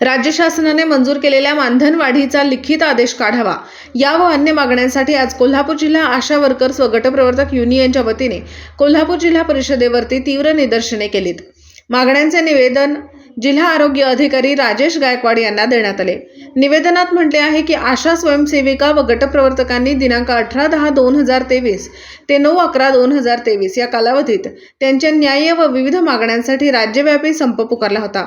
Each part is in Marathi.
राज्य शासनाने मंजूर केलेल्या मानधन वाढीचा लिखित आदेश काढावा. या व अन्य मागण्यांसाठी आज कोल्हापूर जिल्हा आशा वर्कर्स व गटप्रवर्तक युनियनच्या वतीने कोल्हापूर जिल्हा परिषदेवरती तीव्र निदर्शने केलीत. मागण्यांचे निवेदन जिल्हा आरोग्य अधिकारी राजेश गायकवाड यांना देण्यात आले. निवेदनात म्हटले आहे की आशा स्वयंसेविका व गटप्रवर्तकांनी दिनांक अठरा दहा दोन हजार तेवीस ते नऊ अकरा दोन हजार तेवीस या कालावधीत त्यांच्या न्याय्य व विविध मागण्यांसाठी राज्यव्यापी संप पुकारला होता.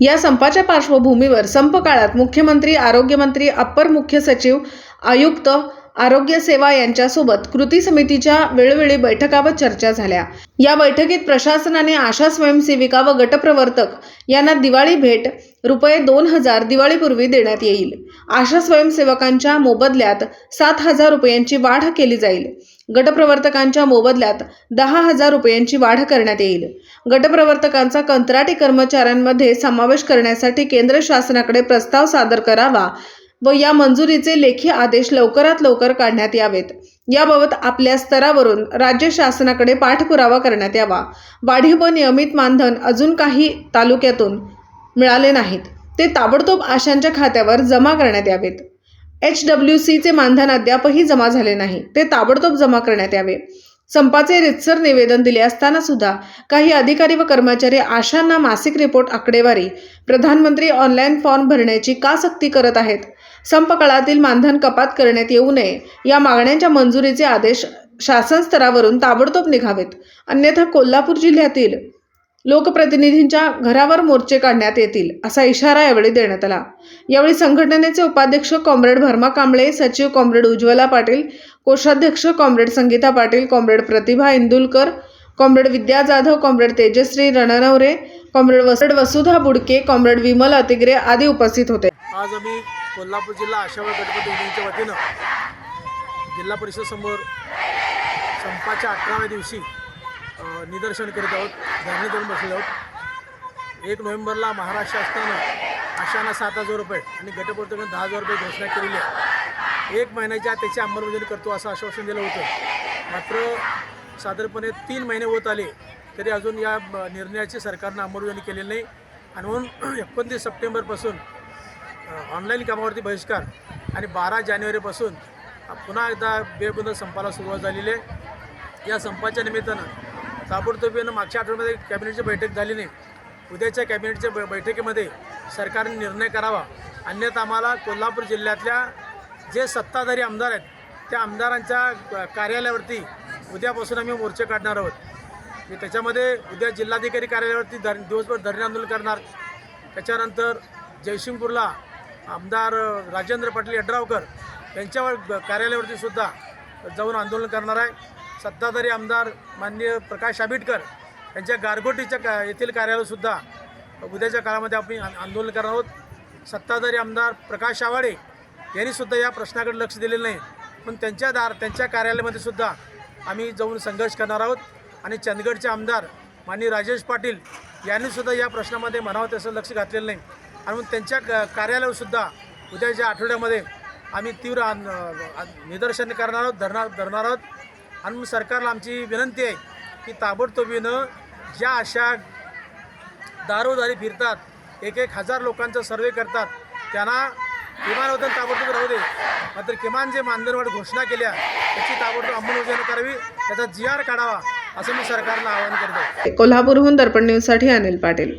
या संपाच्या पार्श्वभूमीवर संप काळात मुख्यमंत्री आरोग्यमंत्री अप्पर मुख्य सचिव आयुक्त आरोग्य सेवा यांच्यासोबत कृती समितीच्या वेळोवेळी बैठकावर चर्चा झाल्या. या बैठकीत प्रशासनाने आशा स्वयंसेविका व गटप्रवर्तक यांना दिवाळी भेट रुपये दोन हजार दिवाळीपूर्वी देण्यात येईल. आशा स्वयंसेवकांच्या मोबदल्यात सात हजार रुपयांची वाढ केली जाईल. गटप्रवर्तकांच्या मोबदल्यात दहा हजार रुपयांची वाढ करण्यात येईल. गटप्रवर्तकांचा कंत्राटी कर्मचाऱ्यांमध्ये समावेश करण्यासाठी केंद्र शासनाकडे प्रस्ताव सादर करावा व या मंजुरीचे लेखी आदेश लवकरात लवकर काढण्यात यावेत. याबाबत आपल्या स्तरावरून राज्य शासनाकडे पाठपुरावा करण्यात यावा. वाढीव व नियमित मानधन अजून काही तालुक्यातून मिळाले नाहीत. ते ताबडतोब आशांच्या खात्यावर जमा करण्यात यावेत. एच डब्ल्यू सीचे मानधन अद्यापही जमा झाले नाही. ते ताबडतोब जमा करण्यात यावे. संपाचे रितसर निवेदन दिले असताना सुद्धा काही अधिकारी व कर्मचारी आशांना मासिक रिपोर्ट आकडेवारी प्रधानमंत्री ऑनलाईन फॉर्म भरण्याची का सक्ती करत आहेत संप काळातील मानधन कपात करण्यात येऊ नये. या मागण्यांच्या मंजुरीचे आदेश शासन स्तरावरून ताबडतोब निघावेत. अन्यथा कोल्हापूर जिल्ह्यातील लोकप्रतिनिधींच्या घरावर मोर्चे काढण्यात येतील असा इशारा यावेळी देण्यात आला. यावेळी संघटनेचे उपाध्यक्ष कॉम्रेड भरमा कांबळे सचिव कॉम्रेड उज्ज्वला पाटील कोषाध्यक्ष comrade Sangeeta Patil comrade Pratibha Indulkar comrade Vidya Jadhav comrade Tejashri Rananaware comrade वसड Vasudha Budke comrade Vimal Atigre आदी उपस्थित होते. आज आम्ही कोल्हापूर जिल्हा आशावर गणपती युनियनच्या वतीनं जिल्हा परिषद समोर संपाच्या अठराव्या दिवशी निदर्शन करीत आहोत धरणे धरून बसले आहोत. एक नोव्हेंबरला महाराष्ट्र शासनानं आशांना सात हजार रुपये आणि गटप्रवर्तकांना दहा हजार रुपये घोषणा केलेली आहे. एक महिन्याच्या त्याची अंमलबजावणी करतो असं आश्वासन दिलं होतं. मात्र साधारणपणे तीन महिने होत आले तरी अजून या निर्णयाची सरकारनं अंमलबजावणी केलेली नाही. आणि म्हणून एकोणतीस सप्टेंबरपासून ऑनलाईन कामावरती बहिष्कार. आणि बारा जानेवारीपासून पुन्हा एकदा बेबंद संपाला सुरुवात झालेली आहे. या संपाच्या निमित्तानं ताबडतोबीनं मागच्या आठवड्यामध्ये कॅबिनेटची बैठक झाली नाही. उद्याच्या कॅबिनेटच्या ब बैठकीमध्ये सरकारने निर्णय करावा. अन्यथा आम्हाला कोल्हापूर जिल्ह्यातल्या जे सत्ताधारी आमदार आहेत त्या आमदारांच्या कार्यालयावरती उद्यापासून आम्ही मोर्चे काढणार आहोत. त्याच्यामध्ये उद्या जिल्हाधिकारी कार्यालयावरती धर दिवसभर धरणे आंदोलन करणार. त्याच्यानंतर जयसिंगपूरला आमदार राजेंद्र पाटील यड्रावकर यांच्यावर कार्यालयावरती सुद्धा जाऊन आंदोलन करणार आहे. सत्ताधारी आमदार माननीय प्रकाश आंबेडकर यांच्या गारगोटीच्या का येथील कार्यालयसुद्धा उद्याच्या काळामध्ये आपण आंदोलन करणार आहोत. सत्ताधारी आमदार प्रकाश आवाडे यांनीसुद्धा या प्रश्नाकडे लक्ष दिलेलं नाही. पण त्यांच्या दार त्यांच्या कार्यालयामध्ये सुद्धा आम्ही जाऊन संघर्ष करणार आहोत. आणि चंदगडचे आमदार माननीय राजेश पाटील यांनीसुद्धा या प्रश्नामध्ये म्हणावं तसं लक्ष घातलेलं नाही. आणि मग त्यांच्या क- कार्यालयावरसुद्धा उद्याच्या आठवड्यामध्ये आम्ही तीव्र आन- निदर्शन करणार आहोत धरणार धरणार आहोत. आणि मग सरकारला आमची विनंती आहे की ताबडतोबीनं ज्या अशा दारोदारी फिरतात एक एक हजार लोकांचा सर्वे करतात त्यांना किमान वतन ताबडतोब राहू दे. मात्र किमान जे मानधनवाढ घोषणा केल्या त्याची ताबडतोब अंमलबजावणी करावी त्याचा जी आर काढावा असं मी सरकारला आवाहन करतो कोल्हापूरहून दर्पण न्यूजसाठी अनिल पाटील.